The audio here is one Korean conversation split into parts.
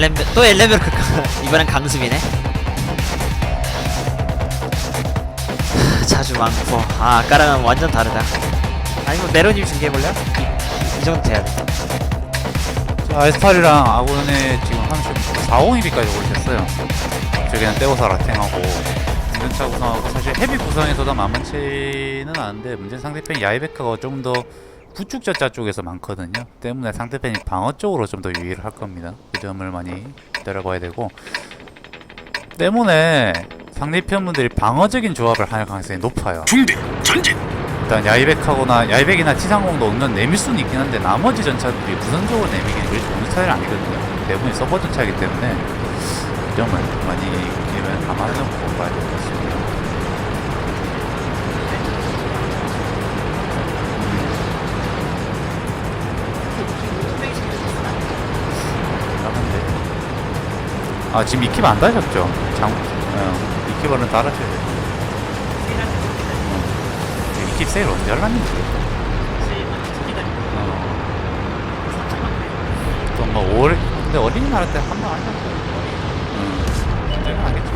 엘렘베 또 엘렘베르크 이번엔 하, 자주 많고 아 아까랑은 완전 다르다. 아니 뭐 네로님 중계해볼래요? 이, 이 정도 돼야 돼. 아이스팔이랑 아군에 지금 30, 452비까지 올렸어요. 저기는 떼오사 라탱하고. 구성하고 사실 헤비 구성에서도 만만치는 않은데 문제는 상대편이 야이베카가 좀 더 구축자자 쪽에서 많거든요. 때문에 상대편이 방어 쪽으로 좀 더 유의를 할 겁니다. 그 점을 많이 기다려봐야 되고 때문에 상대편 분들이 방어적인 조합을 할 가능성이 높아요. 중대 전진 일단 야이백하거나 야이백이나 T30도 은근 내밀 수는 있긴 한데 나머지 전차들이 부선적으로 내미기는 그리 좋은 스타일이 아니거든요. 대부분이 서버 전차이기 때문에 그 점을 많이 이면 감안해서 봐야 될 것 같습니다. 아 지금 이킵 안 다셨죠? 장, 어, 이킵은 달아셔야 돼요. 이킵 세일 언제 할랐는지. 또뭐 5월 근데 어린이날 때한번 하셨어요 음, 그때는 하겠지?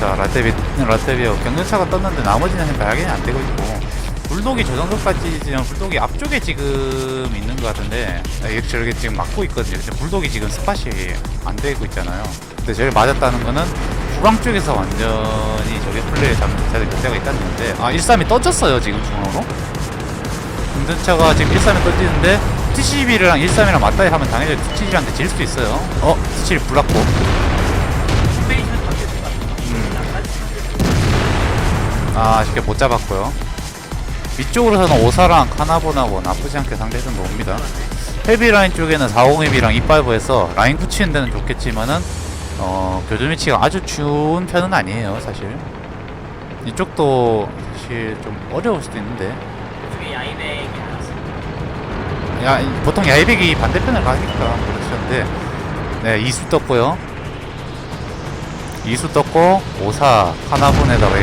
자 라떼비 라떼비어 경전차가 떴는데 나머지는 발견이 안 되고 있고 불독이 저 정도까지 지금 불독이 앞쪽에 지금 있는 것 같은데 아, 저렇게 지금 막고 있거든요. 근데 불독이 지금 스팟이 안 되고 있잖아요. 근데 저를 맞았다는 거는 후방 쪽에서 완전히 저게 플레이를 잡는 자들이 몇 대가 있다는 건데 아 13이 떠졌어요 지금 중앙으로. 운전차가 지금 13에 떠지는데 T12랑 13이랑 맞다이 하면 당연히 T7한테 질 수도 있어요. 어? T7 불났고. 아 아쉽게 못 잡았고요 위쪽으로서는 오사랑 카나본하고 나쁘지 않게 상대전도 옵니다. 헤비 라인 쪽에는 401이랑 이빨브에서 라인 굳히는 데는 좋겠지만은 어 교전 위치가 아주 추운 편은 아니에요 사실. 이쪽도 사실 좀 어려울 수도 있는데. 야, 이- 보통 야이백이 반대편을 가니까 그렇는데. 네, 이수 떴고요. 이수 떴고 오사 하나분에다가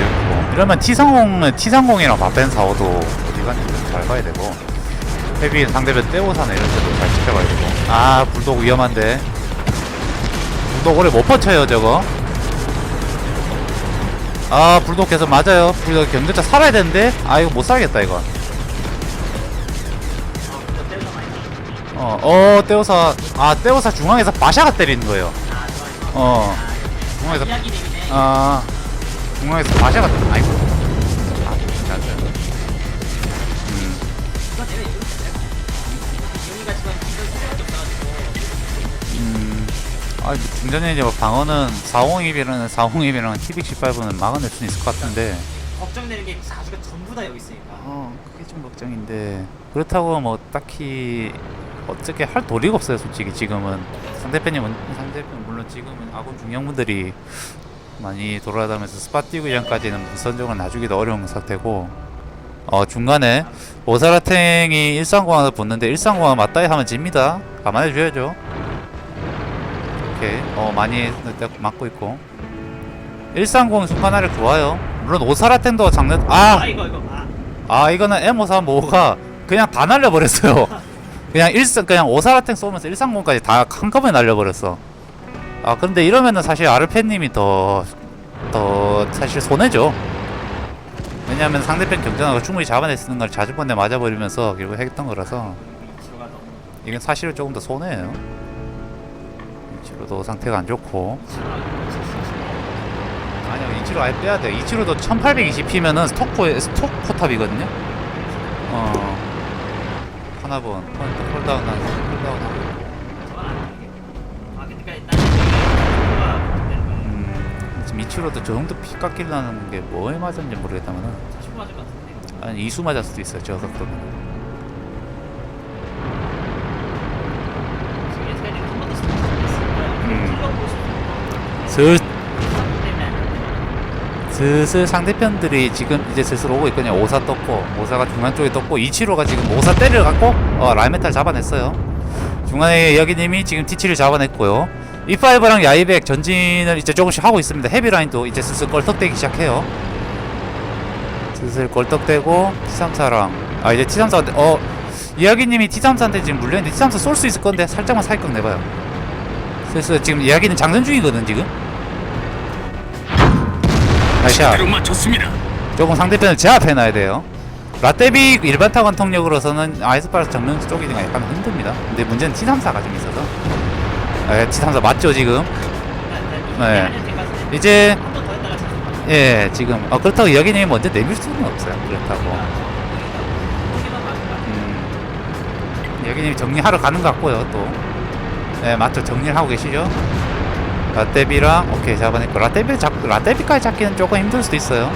이러면 T30은 T30이랑 바펜 4호도 어디 갔는지 잘 봐야 되고. 헤비 상대편 떼오사나 이런 데도 잘 지켜봐야 되고. 아 불독 위험한데. 불독 오래 못 버텨요 저거. 아 불독 계속 맞아요. 불독 경제차 살아야 되는데? 아 이거 못 살겠다 이건 어, 어, 떼오사, 아, 떼오사 중앙에서 바샤가 때리는 거예요. 어, 중앙에서, 아, 중앙에서 바샤가, 아이고. 아, 잘 돼. 음, 음, 아, 뭐 중전에 이제 뭐 방어는 402이랑 402이랑 TB18는 막아낼 수는 있을 것 같은데, 걱정되는 게 사주가 전부 다 여기 있으니까 어, 그게 좀 걱정인데, 그렇다고 뭐 딱히 어떻게 할 도리가 없어요, 솔직히 지금은. 상대편이, 상대편, 물론 지금은 아군 중령분들이 많이 돌아다니면서 스팟 뛰고 이전까지는 무선적으로 놔주기도 어려운 상태고, 어, 중간에 오사라탱이 130하나 붙는데 130 맞다이 하면 집니다. 감안해줘야죠. 오케이. 어, 많이 맞고 있고. 130 순간화를 좋아요. 물론 오사라탱도 장르, 아! 이거 이거 아아 이거는 M535가 그냥 다 날려버렸어요 그냥 일상 그냥 오사라탱 쏘면서 130까지 다 한꺼번에 날려버렸어 아 근데 이러면은 사실 아르페님이 더 더 사실 손해죠. 왜냐면 상대편 경전하고 충분히 있는 걸 자주 번에 맞아버리면서 결국 했던 거라서 이건 사실은 조금 더 손해예요. 이치로도 상태가 안 좋고. 아니요 이치로 아예 빼야 돼 이치로도 1820피면은 스토코에 스톡 포탑이거든요. 어. 하나번 폴- 폴다운 한 폴다운 하고 이치로도 저 정도 피 깎이려는 게 뭐에 맞았는지 모르겠다만은 맞을 것 같은데 아니 이수 맞을 수도 있어요 저 각도면 한 번도 음. 찔러보고 싶은 슬 때문에 슬슬 상대편들이 지금 이제 슬슬 오고 있거든요. 오사 떴고 오사가 중간 쪽에 떴고 이치로가 지금 오사 때려 갖고 어, 라이메탈 잡아냈어요. 중간에 여기님이 지금 T7을 잡아냈고요. E5랑 야이백 전진을 이제 조금씩 하고 있습니다. 헤비라인도 이제 슬슬 껄떡대기 시작해요. 슬슬 껄떡대고 T34랑 아 이제 T34한테 어 이야기님이 T34한테 지금 물렸는데 T34 쏠 수 있을 건데 살짝만 사이격 내봐요. 그래서 지금 이야기는 장전 중이거든 지금 맞췄습니다. 조금 상대편을 제압해놔야 돼요 라떼비 일반 타건 통력으로서는 아이스파르스 정면 쪽이가 약간 힘듭니다 근데 문제는 T34가 좀 있어서 네, T34 맞죠 지금? 네. 이제 예 지금. 어, 그렇다고 여기님이 먼저 내밀 수는 없어요. 그렇다고. 음, 여기님이 정리하러 가는 것 같고요 또. 네, 맞죠 정리를 하고 계시죠? 라떼비랑 오케이 잡아냈고. 라떼비 잡 라떼비까지 잡기는 조금 힘들 수도 있어요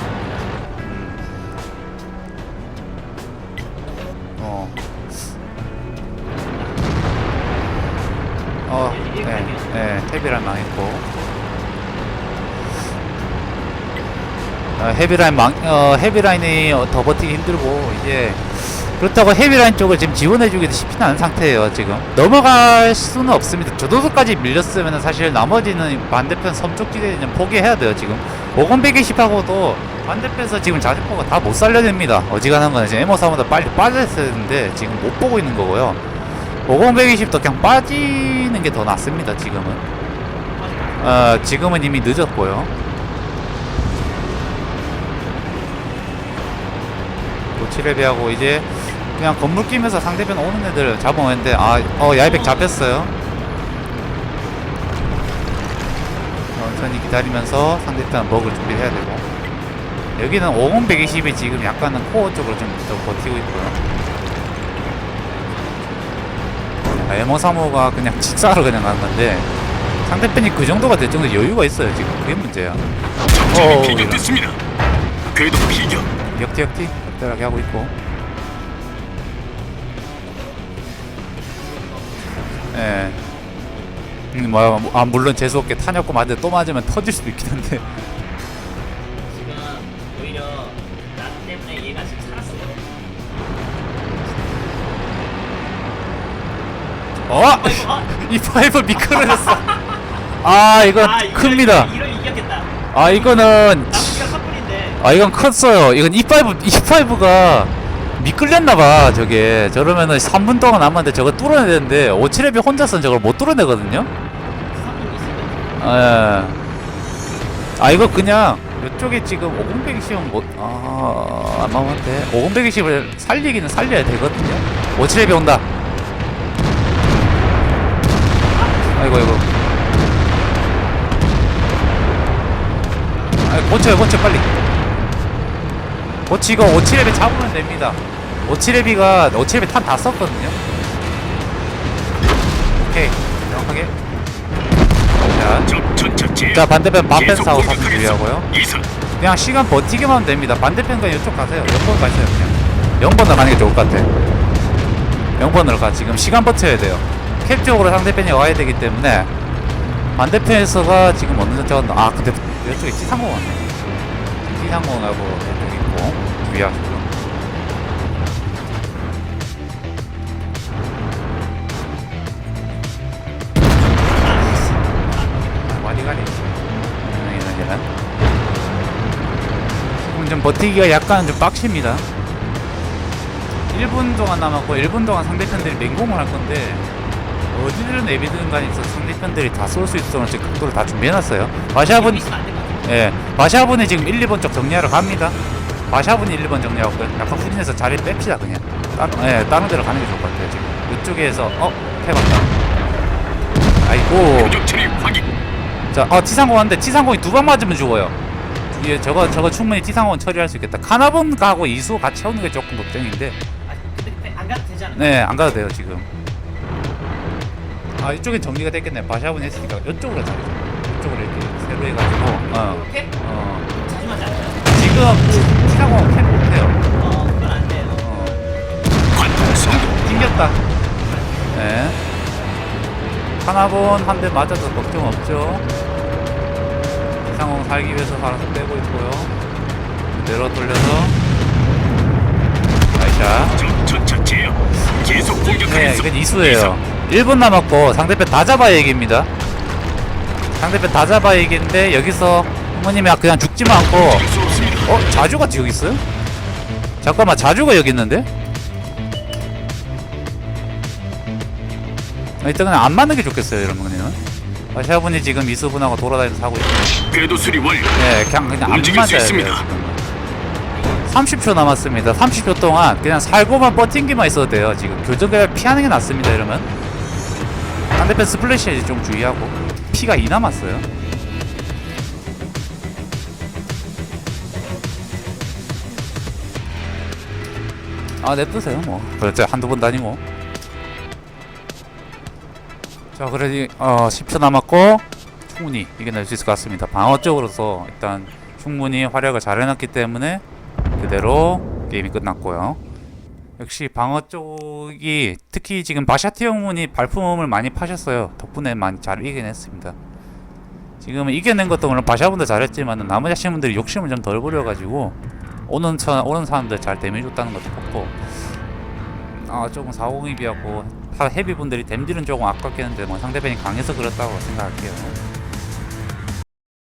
헤비라인 망, 어, 헤비라인이 어, 더 버티기 힘들고, 이제, 그렇다고 헤비라인 쪽을 지금 지원해주기도 쉽지는 않은 상태예요, 지금. 넘어갈 수는 없습니다. 조도도까지 밀렸으면 사실 나머지는 반대편 섬쪽 지대는 포기해야 돼요, 지금. 50, 120하고도 반대편에서 지금 자주포가 다 못 살려냅니다. 어지간한 거는 지금 에모사보다 빨리 빠졌어야 되는데, 지금 못 보고 있는 거고요. 50, 120도 그냥 빠지는 게 더 낫습니다, 지금은. 어, 지금은 이미 늦었고요. 도치레비하고 이제 그냥 건물 끼면서 상대편 오는 애들 잡아오는데 아, 어, 야이백 잡혔어요. 천천히 기다리면서 상대편 먹을 준비해야 되고 여기는 50, 120이 지금 약간은 코어 쪽으로 좀더 버티고 있고요. 아, 에모 3호가 그냥 직사로 그냥 가는 건데 상대편이 그 정도가 될 정도 여유가 있어요 지금 그게 문제야 비격됐습니다. 궤도 비격. 역티 역티 적절하게 하고 있고. 예. 음, 뭐야 뭐, 아 물론 재수없게 탄약고 맞는데 또 맞으면 터질 수도 있긴 한데. 지금 오히려 나 때문에 얘가 지금 살았어 어? 이 파이브 미끄러졌어. 아 이건 아, 이거 큽니다. 이걸 이겼겠다. 아 이거는 컵분인데 아 이건 컸어요. 이건 E5 E5가 미끌렸나봐 저게 저러면은 3분 동안 남았는데 저거 뚫어내야 되는데 오치레비 혼자서는 저걸 못 뚫어내거든요. 예. 아 이거 그냥 이쪽에 지금 50120은 못, 아, 안 맞는데 50120을 살리기는 살려야 되거든요. 오치레비 온다. 아이고 아이고. 아 고쳐요 고쳐 빨리. 고치고 오치레비 잡으면 됩니다. 오치레비가 오치레비 탄 다 썼거든요. 오케이 정확하게. 자. 자 반대편 반펜 계속 사고. 유리하고요. 이선. 그냥 시간 버티기만 하면 됩니다. 반대편과 이쪽 가세요. 0번 가세요 그냥. 0번으로 가는 게 좋을 것 같아. 0번으로 가. 지금 시간 버텨야 돼요. 캡 쪽으로 상대편이 와야 되기 때문에 반대편에서가 지금 어느 정도 아 근데 이쪽에 T30 왔네. T30하고 이쪽 있고 위아 지금. 아, 와리가리. 음, 이런 이런. 지금 좀 버티기가 약간 좀 빡십니다. 1분 동안 남았고 1분 동안 상대편들이 맹공을 할 건데 어디를 내비드는 간에 있어서 상대편들이 다 쏠 수 있도록 지금 각도를 다 준비해놨어요. 바샤분 예, 바샤분이 지금 1, 2번 쪽 정리하러 갑니다. 바샤분이 1, 2번 정리하고 약간 후진해서 자리 뺍시다 그냥. 다른, 예, 다른 데로 가는 게 좋을 것 같아요 지금. 이쪽에서 어 해봤다. 아이고. 자, 어, T30 왔는데 T30이 두 방 맞으면 죽어요. 예, 저거 저거 충분히 T30은 처리할 수 있겠다. 카나본 가고 이수 같이 오는 게 조금 걱정인데, 아, 안 가도 되지 않을까? 네, 안 가도 돼요 지금. 아, 이쪽에 정리가 됐겠네. 바샤분 했으니까 이쪽으로 자리. 이쪽으로 이렇게 세로 해가지고, 어, 이렇게? 어. 자주? 지금 T30은 캔 못해요. 어 그건 안 돼요 어, 관통 성공. 튕겼다. 네. 카나본 한 대 맞아도 걱정 없죠. 이상홍 살기 위해서 알아서 빼고 있고요. 내려 돌려서 나이샷. 계속 네. 이건 이수예요. 1분 남았고 상대편 다 잡아야 얘기입니다. 상대편 다 잡아야 얘기인데 여기서 부모님이 그냥 죽지만 않고. 어? 자주가 여기 있어요? 잠깐만 자주가 여기 있는데? 아, 일단 그냥 안 맞는 게 좋겠어요 이러면은 아시아분이 지금 미스분하고 돌아다니면서 하고 있어요. 궤도 수리 완료. 네, 그냥 그냥 안 움직일 수 있습니다. 돼요. 지금은. 30초 남았습니다. 30초 동안 그냥 살고만 버틴기만 있어도 돼요. 지금 교전을 피하는 게 낫습니다. 이러면 상대편 스플래시에 좀 주의하고 피가 2 남았어요. 아 냅두세요 뭐. 그렇죠 한두 번 다니고. 자 그래도 어 10초 남았고 충분히 이겨낼 수 있을 것 같습니다. 방어 쪽으로서 일단 충분히 활약을 잘 해놨기 때문에 그대로 게임이 끝났고요. 역시 방어 쪽이 특히 지금 바샤티 형문이 발품을 많이 파셨어요. 덕분에 많이 잘 이겨냈습니다. 지금 이겨낸 것도 물론 바샤분도 잘했지만 나머지 하시는 욕심을 좀 덜 부려가지고 오는 차, 오는 사람들 잘 데미줬다는 것도 컸고 아 조금 450이 비하고 헤비 분들이 댐딜은 조금 아깝겠는데 뭐 상대편이 강해서 그렇다고 생각할게요